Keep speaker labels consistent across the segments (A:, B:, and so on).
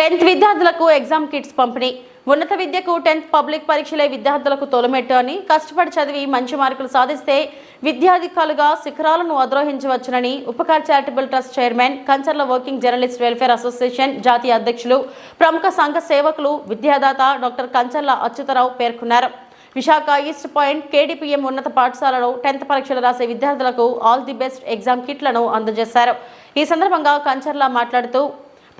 A: Tenth విద్యార్థులకు exam kits పంపిణీ. ఉన్నత విద్యకు టెన్త్ పబ్లిక్ పరీక్షలే విద్యార్థులకు తొలమెట్టు అని కష్టపడి చదివి మంచి మార్కులు సాధిస్తే విద్యాధికారులుగా శిఖరాలను అధిరోహించవచ్చునని Upakar charitable trust chairman Kancharla working journalist welfare association జాతీయ అధ్యక్షులు ప్రముఖ సంఘ సేవకులు విద్యాదాత డాక్టర్ కంచర్ల అచ్యుతరావు పేర్కొన్నారు. విశాఖ ఈస్ట్ పాయింట్ కేడీపీఎం ఉన్నత పాఠశాలలో టెన్త్ పరీక్షలు రాసే విద్యార్థులకు ఆల్ ది బెస్ట్ ఎగ్జామ్ కిట్లను అందజేశారు. ఈ సందర్భంగా కంచర్ల మాట్లాడుతూ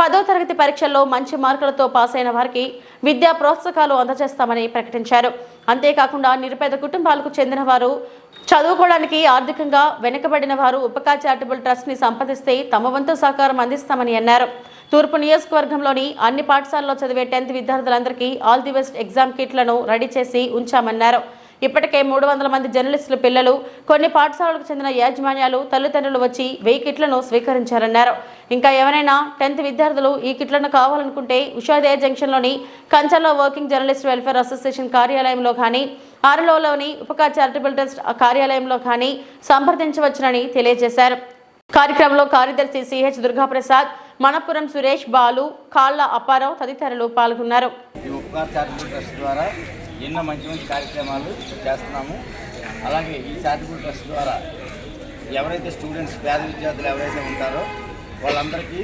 A: పదో తరగతి పరీక్షల్లో మంచి మార్కులతో పాస్ అయిన వారికి విద్యా ప్రోత్సాహకాలు అందజేస్తామని ప్రకటించారు. అంతేకాకుండా నిరుపేద కుటుంబాలకు చెందిన వారు చదువుకోవడానికి ఆర్థికంగా వెనుకబడిన వారు ఉపకా చారిటబుల్ ట్రస్ట్ని సంప్రదిస్తే తమ వంతు సహకారం అందిస్తామని అన్నారు. తూర్పు నియోజకవర్గంలోని అన్ని పాఠశాలలో చదివే టెన్త్ విద్యార్థులందరికీ ఆల్ ది బెస్ట్ ఎగ్జామ్ కిట్లను రెడీ చేసి ఉంచామన్నారు. ఇప్పటికే మూడు వందల మంది జర్నలిస్టుల పిల్లలు కొన్ని పాఠశాలలకు చెందిన యాజమాన్యాలు తల్లిదండ్రులు వచ్చి వెయ్యి కిట్లను స్వీకరించారన్నారు. ఇంకా ఎవరైనా టెన్త్ విద్యార్థులు ఈ కిట్లను కావాలనుకుంటే ఉషాదయ జంక్షన్లోని కంచల్లో వర్కింగ్ జర్నలిస్ట్ వెల్ఫేర్ అసోసియేషన్ కార్యాలయంలో కానీ ఆరులోని ఉపకా చారిటబుల్ ట్రస్ట్ కార్యాలయంలో కానీ సంప్రదించవచ్చునని తెలియజేశారు. కార్యక్రమంలో కార్యదర్శి సిహెచ్ దుర్గాప్రసాద్ మనపురం సురేష్ బాలు కాళ్ళ అప్పారావు తదితరులు పాల్గొన్నారు.
B: ఎన్నో మంచి మంచి కార్యక్రమాలు చేస్తున్నాము. అలాగే ఈ చారిటబుల్ ట్రస్ట్ ద్వారా ఎవరైతే స్టూడెంట్స్ పేద విద్యార్థులు ఎవరైతే ఉంటారో వాళ్ళందరికీ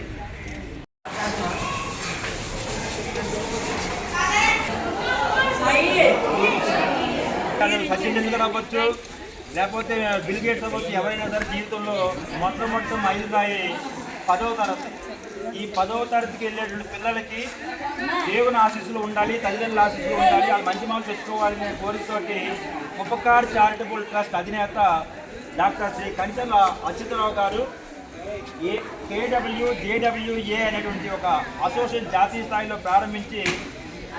C: కానీ సచిన్ టెండూల్కర్ అవ్వచ్చు లేకపోతే బిల్ గేట్స్ అవ్వచ్చు ఎవరైనా సరే జీవితంలో మొట్టమొదటి మైలురాయి పదవ తరగతి. ఈ పదవ తరగతికి వెళ్ళేటువంటి పిల్లలకి దేవుని ఆశీస్సులు ఉండాలి తల్లిదండ్రుల ఆశీస్సులు ఉండాలి వాళ్ళు మంచి మాటలు తెచ్చుకోవాలనే కోరికతోటి ఉపకార్ చారిటబుల్ ట్రస్ట్ అధినేత డాక్టర్ శ్రీ కంచెల అచ్యుతరావు గారు ఏ కేడబ్ల్యూ జేడబ్ల్యూఏ అనేటువంటి ఒక అసోసియేషన్ జాతీయ స్థాయిలో ప్రారంభించి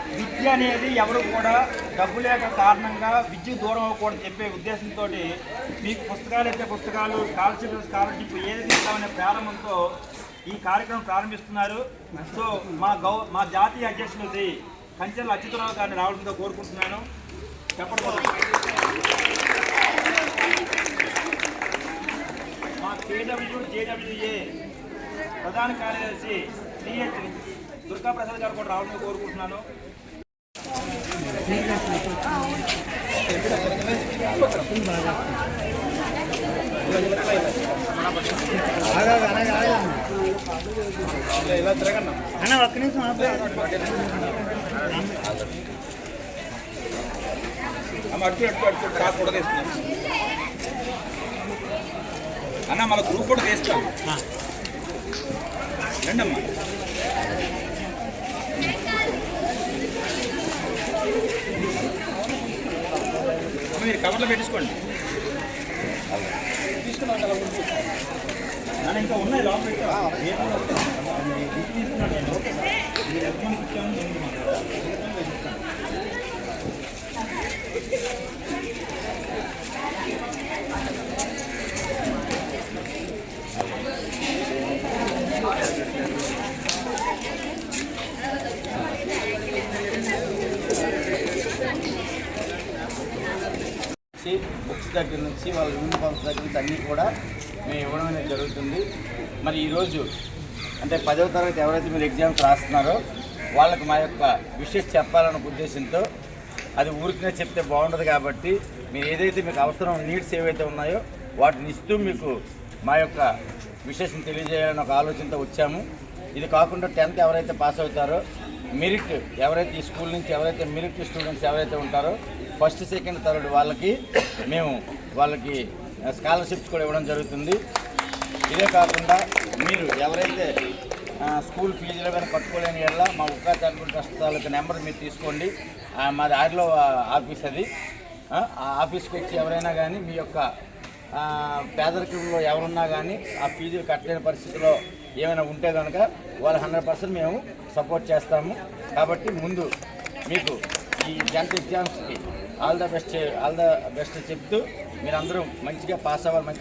C: విద్య అనేది ఎవరు కూడా డబ్బు లేక కారణంగా విద్య దూరం అవ్వకూడదు చెప్పే ఉద్దేశంతో మీకు పుస్తకాలు అయితే పుస్తకాలు స్కాలర్షిప్ స్కాలర్షిప్ ఏది ఇస్తామనే ప్రారంభంతో ఈ కార్యక్రమం ప్రారంభిస్తున్నారు. సో మా గౌ మా జాతీయ అధ్యక్షులు శ్రీ కంచెల అచ్యుతరావు గారిని రావడంతో కోరుకుంటున్నాను. చెప్పడం. మా కేడబ్ల్యూ జేడబ్ల్యూఏ ప్రధాన కార్యదర్శి సిహెచ్ దుర్గా ప్రసాద్ గారు కూడా రావాలని కోరుకుంటున్నాను. అమ్మ అన్న మళ్ళీ గ్రూప్ కూడా తీస్తాం రండి అమ్మా మీరు కవర్లో పెట్టించుకోండి ఇంకా ఉన్నాయి లోపల
B: బుక్స్ దగ్గర నుంచి వాళ్ళ యూనిఫామ్స్ దగ్గర నుంచి అన్నీ కూడా మేము ఇవ్వడం అనేది జరుగుతుంది. మరి ఈరోజు అంటే పదవ తరగతి ఎవరైతే మీరు ఎగ్జామ్స్ రాస్తున్నారో వాళ్ళకి మా యొక్క విషెస్ చెప్పాలన్న ఉద్దేశంతో అది ఊరికినే చెప్తే బాగుండదు కాబట్టి మీరు ఏదైతే మీకు అవసరం నీడ్స్ ఏవైతే ఉన్నాయో వాటిని ఇస్తూ మీకు మా యొక్క విషెస్ని తెలియజేయాలని ఒక ఆలోచనతో వచ్చాము. ఇది కాకుండా టెన్త్ ఎవరైతే పాస్ అవుతారో మెరిట్ ఎవరైతే ఈ స్కూల్ నుంచి ఎవరైతే మెరిట్ స్టూడెంట్స్ ఎవరైతే ఉంటారో ఫస్ట్ సెకండ్ థర్డ్ వాళ్ళకి మేము వాళ్ళకి స్కాలర్షిప్స్ కూడా ఇవ్వడం జరుగుతుంది. ఇదే కాకుండా మీరు ఎవరైతే స్కూల్ ఫీజులు కానీ కట్టుకోలేని ఎడల మా ఉక్కా చారిటబుల్ ట్రస్ట్ తాలూకా నెంబర్ మీరు తీసుకోండి. మా మాది ఆరిలో ఆఫీస్ అది. ఆ, ఆఫీస్కి వచ్చి ఎవరైనా కానీ మీ యొక్క పేదరికంలో ఎవరున్నా కానీ ఆ ఫీజులు కట్టలేని పరిస్థితిలో ఏమైనా ఉంటే కనుక వాళ్ళు హండ్రెడ్ పర్సెంట్ మేము సపోర్ట్ చేస్తాము. కాబట్టి ముందు మీకు ఈ టెన్త్ ఎగ్జామ్స్కి all the best all the best చెప్తూ మీరందరూ మంచిగా పాస్ అవ్వాలి మంచి